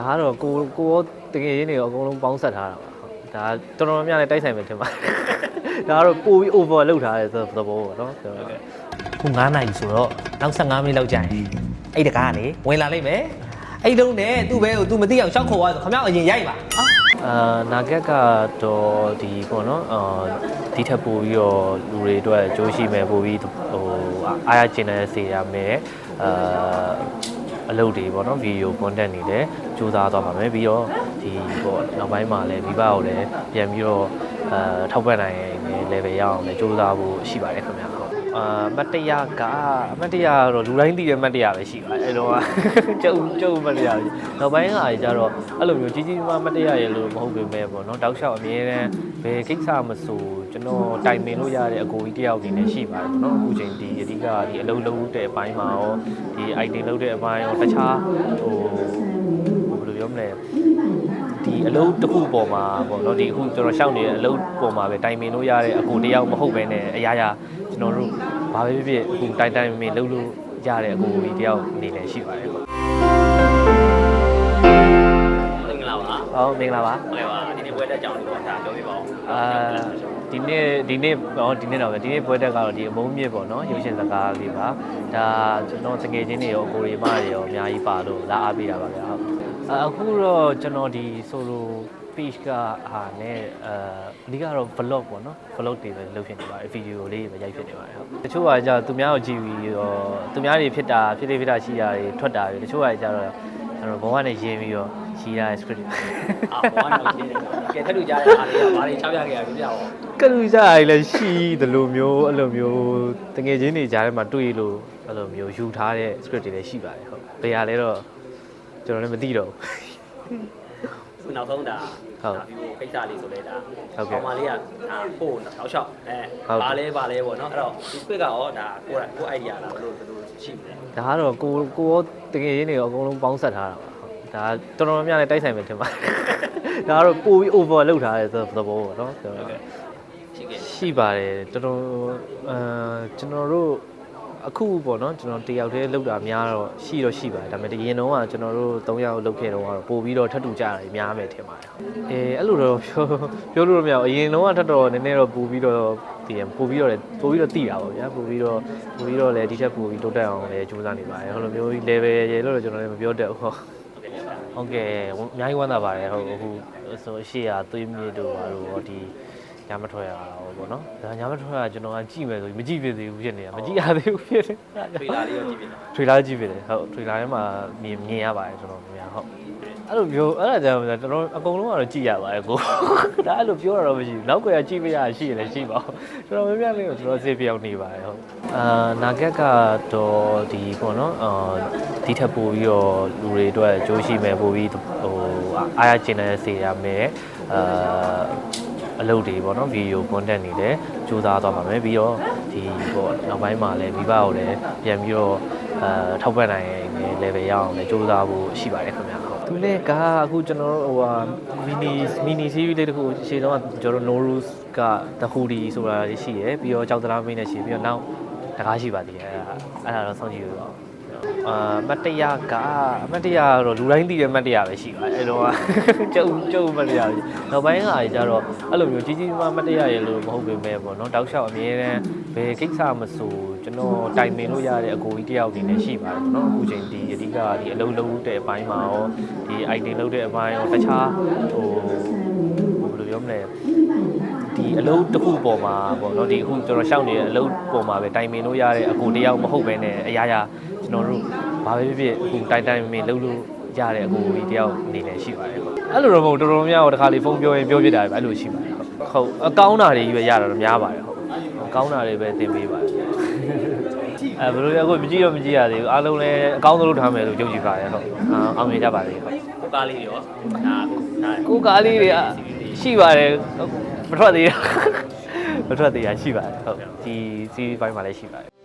ဒါကတော့ကိုကိုရောတကယ်ရင်းတွေရောအကုန်လုံးပေါင်းဆက်ထားတာပါဟုတ်ဒါတော်တော်များများလည်းတိုက်ဆိုင်မယ်ထင်ပါတယ်ဒါကတော့ပိုပြီး over လောက်ထားတဲ့သဘောပေါ့နော်ဆိုတော့ခု9နာရီဆိုတော့နောက်15မိနစ်လောက်ကြာရင်အဲ့တကားကနေဝင်လာလိမ့်မယ်အဲ့တုန်းနဲ့သူ့ဘဲကို तू မသိအောင်ရှောက်ခေါ်သွားဆိုခမရအရင်ရိုက်ပါအာအာနာဂတ်ကတော့ဒီပေါ့နော်အာဒီထက်ပိုပြီးတော့လူတွေအတွက်ကြိုးရှိမယ်ပိုပြီးဟိုအားရကျင်တဲ့စေရမယ်အာ အလုပ်တွေပေါ့နော်ဗီဒီယို content တွေလည်းစူးစမ်းသွားပါမယ်ပြီးတော့ဒီပေါ့နောက်ပိုင်းမှာလည်းမိဘကိုလည်းပြန်ပြီးတော့အာထောက်ပံ့နိုင်တဲ့ level ရအောင်လည်းစူးစမ်းဖို့ရှိပါတယ်ခင်ဗျာဟုတ် အာမတ်တရကအမတ်တရကတော့လူတိုင်းသိတဲ့မတ်တရပဲရှိပါတယ်အဲ့တော့ကျုပ်ကျုပ်မတ်တရပဲနောက်ပိုင်းကကြတော့အဲ့လိုမျိုးကြီးကြီးမားမားမတ်တရရဲ့လို့မဟုတ်ပေမဲ့ပေါ့နော်တောက်လျှောက်အမြဲတမ်းဘယ်ကိစ္စမဆိုကျွန်တော်တိုင်ပင်လို့ရတဲ့အကိုကြီးတယောက်အနေနဲ့ရှိပါတယ်ပေါ့နော်အခုချိန်ဒီအဓိကဒီအလုံးလုံးတဲ့အပိုင်းမှာရောဒီ item လုံးတဲ့အပိုင်းရောတခြားဟိုဘယ်လိုပြောမလဲဒီအလုပ်တစ်ခုပေါ်မှာပေါ့နော်ဒီအခုကျွန်တော်ရှောက်နေတဲ့အလုပ်ပေါ်မှာပဲတိုင်ပင်လို့ရတဲ့အကိုတယောက်မဟုတ်ပဲနဲ့အရာရာ ကျွန်တော်တို့ဘာပဲဖြစ်ဖြစ်အခုတိုင်တိုင်ပင်လုပ်လို့ရတဲ့အကိုကြီးတယောက်အနေနဲ့ရှိပါတယ်ဟုတ်မင်္ဂလာပါဟုတ်မင်္ဂလာပါဟုတ်ကဲ့ပါဒီနေ့ပွဲတက်ကြောင်လို့ဒါပြောပြပါဦးအာဒီနေ့ဒီနေ့ဟောဒီနေ့တော့ပဲဒီနေ့ပွဲတက်ကတော့ဒီအမုံမြင့်ပေါ့နော်ရုပ်ရှင်စကားလေးပါဒါကျွန်တော်တကယ်ချင်းတွေရောကိုရီမတွေရောအများကြီးပါလို့လာအားပေးတာပါဗျာဟုတ်အာအခုတော့ကျွန်တော်ဒီ solo page ကဟာနဲ့အာအဓိကတော့ vlog ပေါ့နော် vlog တွေပဲလုပ်ဖြစ်နေပါတယ် video လေးတွေပဲရိုက်ဖြစ်နေပါတယ်ဟုတ်တချို့ကကြာသူများကိုကြည့်ပြီးတော့သူများတွေဖြစ်တာဖြစ်လေဖြစ်တာရှိတာတွေထွက်တာတွေတချို့ကကြာတော့ကျွန်တော်ဘဝနဲ့ရင်းပြီးတော့ရှိရတဲ့ script တွေအာဘောင်းတော့ရှင်းတယ်ကဲထက်လူကြားတဲ့အားလေးကဘာတွေချောက်ရခဲ့ရပြပြအောင်ကလူကြရည်လည်းရှိတယ်လို့မျိုးအဲ့လိုမျိုးတငယ်ချင်းတွေကြားထဲမှာတွေ့လို့အဲ့လိုမျိုးယူထားတဲ့ script တွေလည်းရှိပါတယ်ဟုတ်ဘယ်ဟာလဲတော့ကျွန်တော်လည်းမသိတော့ခုနောက်ဆုံးဒါ ဟုတ်ဒါပြီးကိစ္စလေးဆိုလဲဒါဟုတ်ကဲ့ကောင်မလေးကဒါပို့တော့လျှောက်အဲဟုတ်ကဲ့ဘာလဲဘာလဲပေါ့နော်အဲ့တော့ဒီ quick ကရောဒါကိုယ်ကို idea လားဘယ်လိုဘယ်လိုရှိမလဲဒါကတော့ကိုကိုရောတငယ်ချင်းတွေရောအကုန်လုံးပေါင်းဆက်ထားတာပါဟုတ်ဒါတော်တော်များများလည်းတိုက်ဆိုင်မယ်ထင်ပါတယ်ဒါကတော့ပိုပြီး over လောက်ထားတဲ့သဘောပေါ့နော်ဆိုတော့ရှိခဲ့ရှိပါတယ်တော်တော်အဲကျွန်တော်တို့ အခုပေါ့နော်ကျွန်တော်တယောက်တည်းလောက်တာများတော့ရှိတော့ရှိပါတယ်ဒါပေမဲ့ဒီရင်တော့ကကျွန်တော်တို့၃ယောက်လောက်ခဲ့တော့ကတော့ပို့ပြီးတော့ထပ်တူကြရတယ်များမယ်ထင်ပါတယ်အဲအဲ့လိုတော့ပြောပြောလို့တော့မရဘူးအရင်တော့ကထပ်တော့နည်းနည်းတော့ပို့ပြီးတော့တည်ရပို့ပြီးတော့လည်းပို့ပြီးတော့တည်တာပေါ့ဗျာပို့ပြီးတော့ပို့ပြီးတော့လည်းဒီထက်ပို့ပြီးတိုးတက်အောင်လည်းကြိုးစားနေပါတယ်ဟိုလိုမျိုး level ရေလို့တော့ကျွန်တော်လည်းမပြောတတ်ဘူးဟုတ်ဟုတ်ကဲ့အများကြီးဝမ်းသာပါတယ်ဟုတ်အခုဆိုအရှိရသွေးမြေတို့ဘာလို့ရောဒီ ညမထွက်ရတော့ပေါ့နော်ဒါညမထွက်ရကျွန်တော်ကကြည့်မယ်ဆိုမကြည့်ဖြစ်သေးဘူးဖြစ်နေတာမကြည့်ရသေးဘူးဖြစ်နေထွေလာလေးရောကြည့်ပြတယ်ထွေလာကြည့်ဖြစ်တယ်ဟုတ်ထွေလာထဲမှာမြင်မြင်ရပါတယ်ကျွန်တော်များဟုတ်အဲ့လိုပြောအဲ့ဒါကြောင့်ကျွန်တော်အကုန်လုံးကတော့ကြည့်ရပါတယ်ကိုဒါအဲ့လိုပြောတာတော့မရှိဘူးနောက်ကွယ်ကကြည့်မရရှိရင်လည်းရှိပါဘူးကျွန်တော်များများလေးကိုကျွန်တော်စေပြောင်းနေပါတယ်ဟုတ်အာနာဂတ်ကတော့ဒီပေါ့နော်အာဒီထက်ပိုပြီးတော့လူတွေအတွက်ကြိုးရှိမယ်ပိုပြီးဟိုအားရကျင်တဲ့စေရမယ်အာ အလုပ်တွေပေါ့နော်ဗီဒီယို content တွေလည်းစူးစမ်းသွားပါမယ်ပြီးတော့ဒီပေါ့နောက်ပိုင်းမှာလည်းမိဘကိုလည်းပြန်ပြီးတော့အာထောက်ပံ့နိုင်တဲ့ level ရအောင်လည်းစူးစမ်းဖို့ရှိပါတယ်ခင်ဗျာဟုတ်သူလည်းကအခုကျွန်တော်တို့ဟိုဟာ mini mini series လေးတစ်ခုရှေ့တော့ကျွန်တော်တို့ no rules က the hoodie ဆိုတာလေးရှိရယ်ပြီးတော့ကြောက်သလားမင်းနဲ့ရှိပြီးတော့နောက်တကားရှိပါသေးတယ်အဲ့ဒါအဲ့ဒါတော့စောင့်ကြည့်ရအောင် အာမတ်တရကအမတ်တရကတော့လူတိုင်းသိတဲ့မတ်တရပဲရှိပါတယ်အဲ့တော့ကျုပ်ကျုပ်မတ်တရပဲနောက်ပိုင်းကကြတော့အဲ့လိုမျိုးကြီးကြီးမားမားမတ်တရရဲ့လို့မဟုတ်ပေမဲ့ပေါ့နော်တောက်လျှောက်အမြဲတမ်းဘယ်ကိစ္စမဆိုကျွန်တော်တိုင်ပင်လို့ရတဲ့အကိုကြီးတယောက်အနေနဲ့ရှိပါတယ်ပေါ့နော်အခုချိန်ဒီအဓိကဒီအလုံးလုံးတဲ့အပိုင်းမှာရောဒီ item လုံးတဲ့အပိုင်းရောတခြားဟိုဘယ်လို ပြောမလဲဒီအလုပ်တစ်ခုပေါ်မှာပေါ့နော်ဒီအခုကျွန်တော်ရှောက်နေတဲ့အလုပ်ပေါ်မှာပဲတိုင်ပင်လို့ရတဲ့အကိုတယောက်မဟုတ်ပဲနဲ့အရာရာကျွန်တော်တို့ဘာပဲဖြစ်ဖြစ်အခုတိုင်တိုင်ပင်လုပ်လို့ရတဲ့အကိုကြီးတယောက်အနေနဲ့ရှိပါတယ်ဟုတ်အဲ့လိုတော့မဟုတ်တော်တော်များများတခါလေဖုန်းပြောရင်ပြောပြတာပဲအဲ့လိုရှိပါတယ်ဟုတ်ဟုတ်အကောင်းတာတွေကြီးပဲရတာတော့များပါတယ်ဟုတ်အကောင်းတာတွေပဲသင်ပေးပါတယ်အဲဘယ်လိုလဲအခုမကြည့်တော့မကြည့်ရသေးဘူးအားလုံးလည်းအကောင်းဆုံးလုပ်ထားမယ်လို့ယုံကြည်ပါတယ်ဟုတ်အာအောင်မြင်ကြပါစေဟုတ်ကိုကားလေးရောဒါဒါကိုကားလေးတွေက ရှိပါတယ်မထွက်သေးဘူးမထွက်သေးတာရှိပါတယ်ဟုတ်ဒီ series ဘိုင်းမှာလည်းရှိပါတယ်